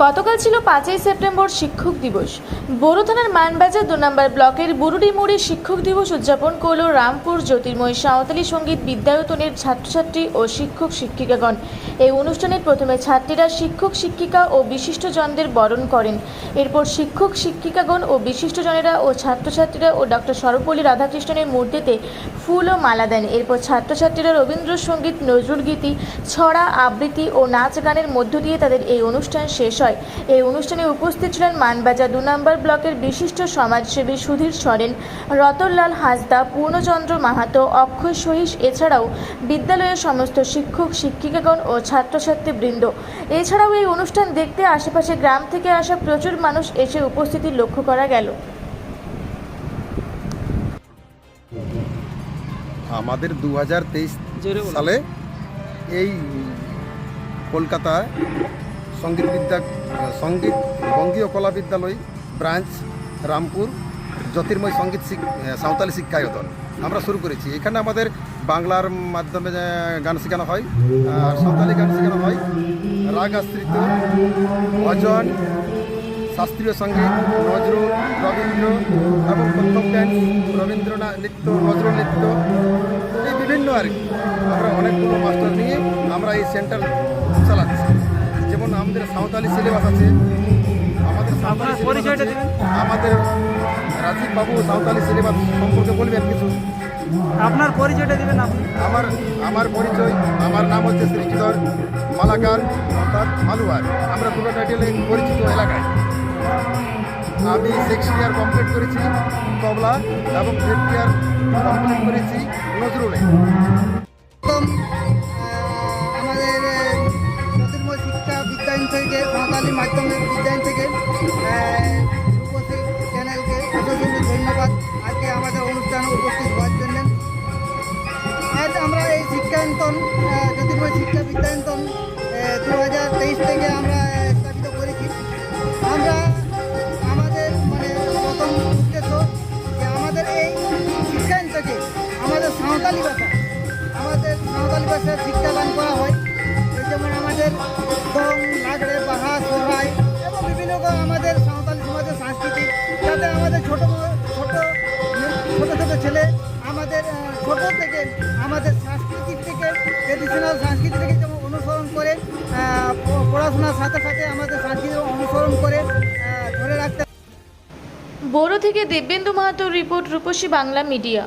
গতকাল ছিল পাঁচই সেপ্টেম্বর শিক্ষক দিবস। বোরো থানার মানবাজার দু নম্বর ব্লকের বুরুডি মোড়ে শিক্ষক দিবস উদযাপন করল রামপুর জ্যোতির্ময় সাঁওতালি সংগীত বিদ্যায়তনের ছাত্রছাত্রী ও শিক্ষক শিক্ষিকাগণ। এই অনুষ্ঠানে প্রথমে ছাত্রীরা শিক্ষক শিক্ষিকা ও বিশিষ্টজনদের বরণ করেন। এরপর শিক্ষক শিক্ষিকাগণ ও বিশিষ্টজনেরা ও ছাত্রছাত্রীরা ও ডক্টর সর্বপল্লী রাধাকৃষ্ণনের মূর্তিতে ফুল ও মালা দেন। এরপর ছাত্রছাত্রীরা রবীন্দ্রসঙ্গীত, নজরুলগীতি, ছড়া, আবৃত্তি ও নাচ গানের মধ্য দিয়ে তাদের এই অনুষ্ঠান শেষ হয় এই অনুষ্ঠানে উপস্থিত ছিলেন মানবাজার দু নম্বর ব্লকের বিশিষ্ট সমাজসেবী সুধীর সরেন রতনলাল হাসদা পূর্ণচন্দ্র মাহাতো অক্ষয় সহিস এছাড়াও বিদ্যালয়ের সমস্ত শিক্ষক শিক্ষিকাগণ ও ছাত্রছাত্রী বৃন্দ এছাড়াও এই অনুষ্ঠান দেখতে আশেপাশে গ্রাম থেকে আসা প্রচুর মানুষ এসে উপস্থিতি লক্ষ্য করা গেল। আমাদের দু সালে এই কলকাতায় সংগীত বিদ্যা সংগীত বঙ্গীয় কলা বিদ্যালয় ব্রাঞ্চ, রামপুর, জ্যোতির্ময় সংগীত সাঁওতালি শিক্ষায়তন। আমরা শুরু করেছি। এখানে আমাদের বাংলার মাধ্যমে গান শেখানো হয়, আর সাঁওতালি গান শেখানো হয়। রাগ আশ্রিত, ভজন, শাস্ত্রীয় সংগীত নজরুল রবীন্দ্র এবং ড্যান্স রবীন্দ্রনাথ নৃত্য নজরুল নৃত্য এই বিভিন্ন আর কি। আমরা অনেকগুলো মাস্টার নিয়ে আমরা এই সেন্টার সাঁওতালি সিলেবাস আছে। আমাদের সাঁওতালি পরিচয়টা দিবেন। আমাদের রাজীব বাবু সাঁওতালি সিলেবাস সম্পর্কে বলবেন কিছু? আপনার পরিচয়টা দিবেন আপনি। আমার আমার পরিচয় আমার নাম হচ্ছে শ্রীধর মালাকার অর্থাৎ মালুয়ার। আমরা দুটো টাইটেলে পরিচিত এলাকায়। আমি সিক্স ইয়ার কমপ্লিট করেছি তবলা এবং ফিফথ ইয়ার কমপ্লিট করেছি নজরুলে। সাঁওতালি মাধ্যমিক বিজ্ঞান থেকে রূপসী চ্যানেলকে অসংখ্য ধন্যবাদ। আজকে আমাদের অনুষ্ঠানে উপস্থিত হওয়ার জন্য। আজ আমরা এই শিক্ষায়ন্তন জ্যোতির্ময় শিক্ষা বিদ্যায়ন্তন দু হাজার তেইশ থেকে আমরা স্থাপিত করেছি। আমরা আমাদের মানে প্রথম উদ্দেশ্য যে আমাদের এই শিক্ষায়ন্তকে আমাদের সাঁওতালি ভাষা, আমাদের সাঁওতালি ভাষার শিক্ষাদান করা হয়। যেমন আমাদের দং লাগড়ে আমাদের সাঁওতালি সমাজের সংস্কৃতি যাতে আমাদের ছোট ছোট ছোট ছোট ছেলে, আমাদের ছোট থেকে, আমাদের সাংস্কৃতিক থেকে ট্রেডিশনাল সংস্কৃতি থেকে যেমন অনুসরণ করে পড়াশোনার সাথে সাথে আমাদের সংস্কৃতি অনুসরণ করে ধরে রাখতে বোরো থেকে দেবেন্দু মাহাতোর রিপোর্ট রূপসী বাংলা মিডিয়া।